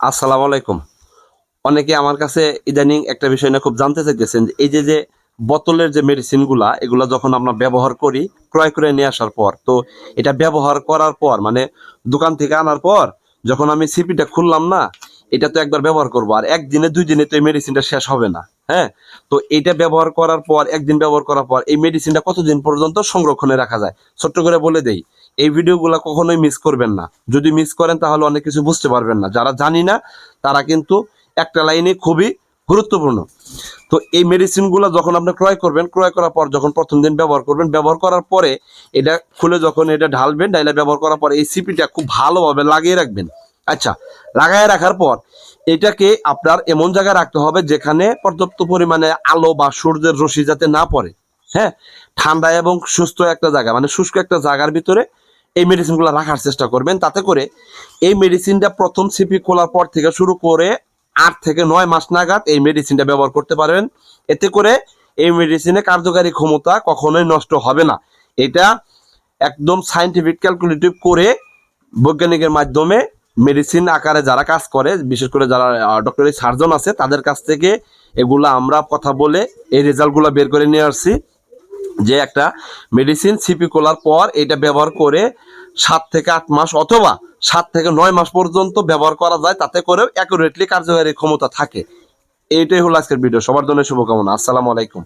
আসসালামু আলাইকুম। অনেকে আমার কাছে ইদানিং একটা বিষয় না খুব জানতে চাইতেছেন এই যে যে বোতলের যে মেডিসিনগুলা, এগুলা যখন আমরা ব্যবহার করি, ক্রয় করে নিয়ে আসার পর, তো এটা ব্যবহার করার পর মানে দোকান থেকে আনার পর, যখন আমি সিপিটা খুললাম না এটা তো একবার ব্যবহার করব, আর একদিনে দুই দিনে তো এই মেডিসিনটা শেষ হবে না হ্যাঁ? তো এটা ব্যবহার করার পর, একদিন ব্যবহার করার পর, এই মেডিসিনটা কতদিন পর্যন্ত সংরক্ষণে রাখা যায়? ছোট্ট করে বলে দেই, এই ভিডিওগুলো কখনোই মিস করবেন না। যদি মিস করেন, তাহলে অনেক কিছু বুঝতে পারবেন না। যারা জানি না, তারা কিন্তু একটা লাইনে খুবই গুরুত্বপূর্ণ। তো এই মেডিসিনগুলো যখন আপনি ক্রয় করবেন, ক্রয় করার পর যখন প্রথম দিন ব্যবহার করবেন, ব্যবহার করার পরে এটা খুলে যখন এটা ঢালবেন, ডাইলে ব্যবহার করার পর এই সিপিটা খুব ভালোভাবে লাগিয়ে রাখবেন। আচ্ছা লাগায় রাখার পর এটাকে আপনার এমন জায়গায় রাখতে হবে যেখানে পর্যাপ্ত পরিমাণে আলো বা সূর্যের রশ্মি যাতে না পড়ে। হ্যাঁ ঠান্ডা এবং সুস্থ একটা জায়গা মানে শুষ্ক একটা জায়গার ভিতরে এই মেডিসিনগুলো রাখার চেষ্টা করবেন। তাতে করে এই মেডিসিনটা প্রথম সিপি খোলার পর থেকে শুরু করে আট থেকে নয় মাস নাগাদ এই মেডিসিনটা ব্যবহার করতে পারবেন। এতে করে এই মেডিসিনের কার্যকারী ক্ষমতা কখনোই নষ্ট হবে না। এটা একদম সাইন্টিফিক ক্যালকুলেটিভ করে বৈজ্ঞানিকের মাধ্যমে মেডিসিন আকারে যারা কাজ করে, বিশেষ করে যারা ডক্টরি সার্জন আছে, তাদের কাছ থেকে এগুলা আমরা কথা বলে এই রেজাল্টগুলো বের করে নিয়ে আসছি। যে একটা মেডিসিন সিপি খোলার পর এটা ব্যবহার করে সাত থেকে আট মাস অথবা সাত থেকে নয় মাস পর্যন্ত ব্যবহার করা যায়, তাতে করেও অ্যাকুরেটলি কার্যকারী ক্ষমতা থাকে। এইটাই হলো আজকের ভিডিও সবার জন্য শুভকামনা। আসসালামু আলাইকুম।